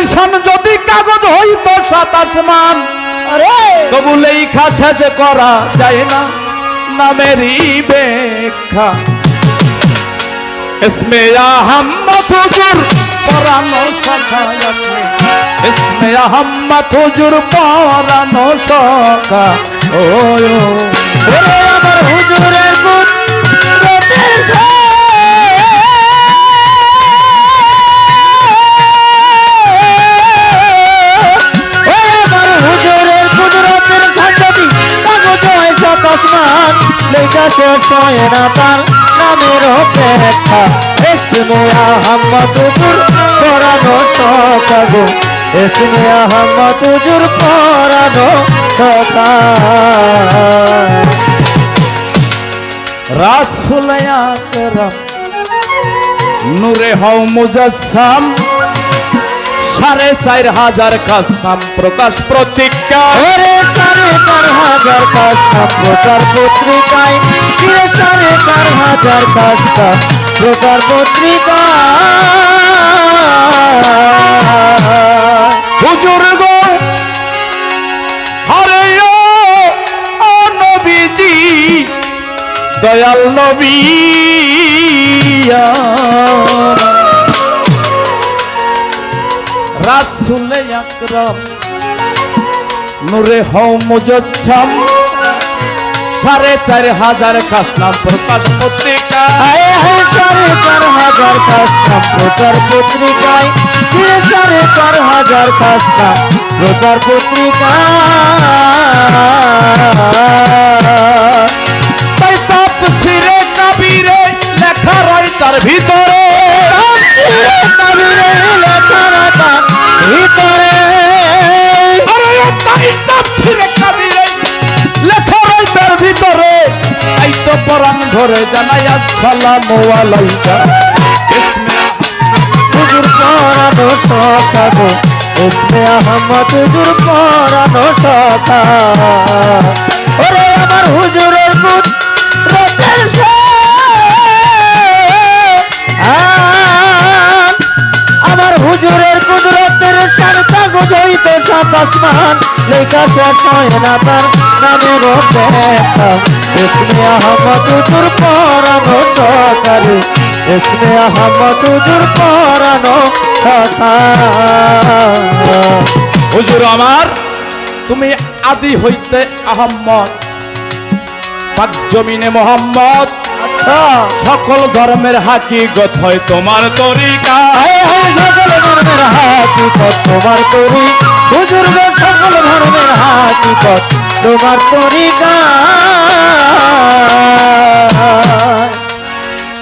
হুজুরের কুদরাতের শান যদি কাগজ হইতো সাত আসমান আরে তবু লেখা শেষ করা যায় না নামেরই ব্যাখ্যা इसमें अहम्मत हुजूर পরানো শাখা আপনি इसमें अहम्मत हुजूर পরানো শাখা ও ওরে আমার আসমান, লেখা শেষ হয় না তার নামের অপেক্ষা। এসমে আহম্মদ হুজুর পরানো সকাগো। এসমে আহম্মদ হুজুর পরানো সকা রাসূল আকরাম নূরে হও মুজাসসাম। সাড়ে চার হাজার কাসাম প্রকাশ প্রতিজ্ঞা ওরে সাড়ে চার হাজার কাজটা প্রচার পত্রিকায়। সাড়ে চার হাজার কাজটা প্রচার পত্রিকা হুজুর গো হরে ও নবীজি দয়াল নবী রাসূল আকরাম। নূরে হও মুজাচ্ছাম। সাড়ে চার হাজার কাসনাম প্রকাশ পত্রিকা। সাড়ে চার হাজার কাজটা প্রচার পত্রিকায়। সাড়ে চার হাজার কাজটা প্রচার পত্রিকা আসসালামু আলাইকা। হুজুর পরানো সখা গো ইসমে আহমদ হুজুর পরানো সখা ওরে আমার হুজুরের সাত আসমান লেখা শেষ হয় না তার নামের ইসমে আহমদ পরানো সকালে ইসমে আহমদ হুজুর পরানো হুজুর আমার তুমি আদি হইতে আহম্মদ। জমিনে মোহাম্মদ। আচ্ছা। সকল ধর্মের হাকিগত হয় তোমার তরিকা। সকল ধর্মের হাকিকত তোমার তরি হুজুর গো সকল ধর্মের হাকিকত তোমার তরিকা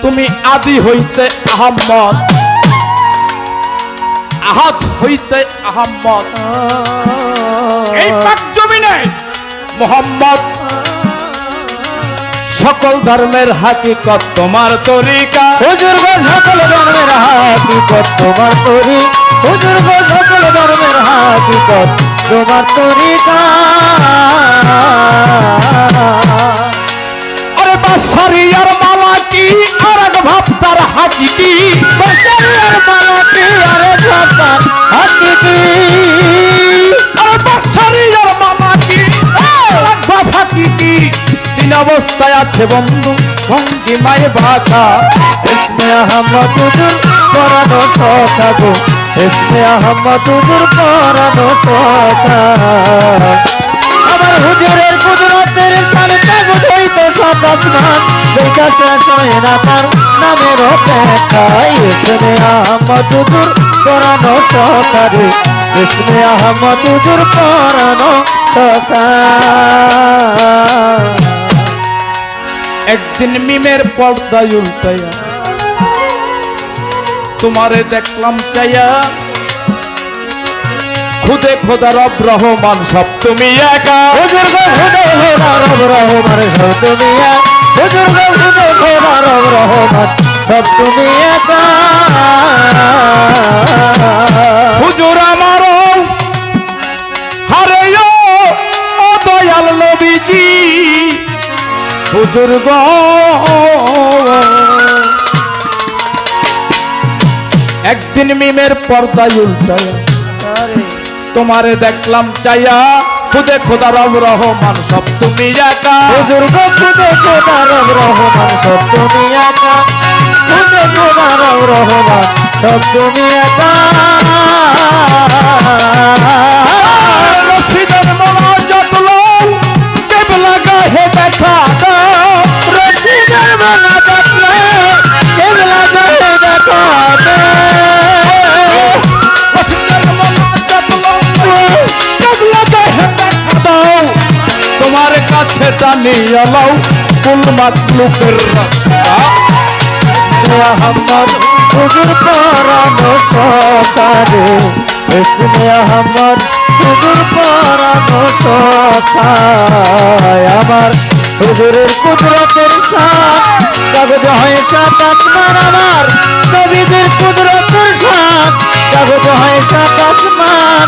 তুমি আদি হইতে আহম্মদ। আহাত হইতে আহম্মদ। এই পাক জমিনে মোহাম্মদ। সকল ধর্মের হাকিকত তোমার তরিকা হুজুর গো সকল ধর্মের হাকিকত তোমার তরি হুজুর গো সকল ধর্মের হাকিকত তোমার তরিকা আরে বাসারি আর মালা কি? আর এক ভাব তার হাকিকি বসরিয়ার মালাকি আরে ভাতার হাকিকি আরে বাসারি আর মালা কি? আর এক ভাব হাকিকি তিন অবস্থায় আছে বন্ধু, ভঙ্গি মায়ে ভাষা ইসমে আহমদ পরানো সখা গো। ইসমে আহমদ হুজুর পরানো আমার হুজুরের কুদরতের কাগজ হইতো সব আসমান। দেখা শেষ হয় না তার নামের অপেক্ষা ইসমে আহমদ হুজুর পরানো রে ইসমে আহমদ হুজুর পরানো সখা একদিন মিমের পর্দায় উল্টাইয়া তোমারে দেখলাম চাইয়া। খুদে খোদা রব রহমান সব তুমি একা। হুজুর গো হুদে খোদা রব রহমান সব তুমি এক। হুজুর গো হুদে খোদা রব রহমান সব তুমি একা। হুজুর আমার হারে ও দয়াল নবীজি। হুজুর গো একদিন মিমের পর্দায় উল্টায় তোমারে দেখলাম চাইয়া খুদে খোদা রব রহমান সব তুমি একা। হুজুর গো খুদে খোদা রব রহমান সব তুমি একা। খুদে খোদা রব রহমান সব তুমি একা। কুল মাতলুকের রাস্তা আহমদ হুজুর পরানো সকারে ইসমে আহমদ হুজুর পরানো সখায় আমার হুজুরের কুদরতের সাথ কাগজ হয় সাত আসমান আমার নবীদের কুদরতের সাথ কাগজ হয় সাত আসমান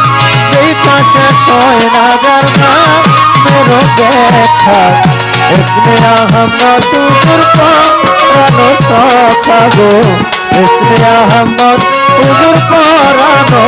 এই পাশে ছয় নাজার না মেরো দেখা আহমদ হুজুর পরানো সখাগো ইসমে আহমদ হুজুর পরানো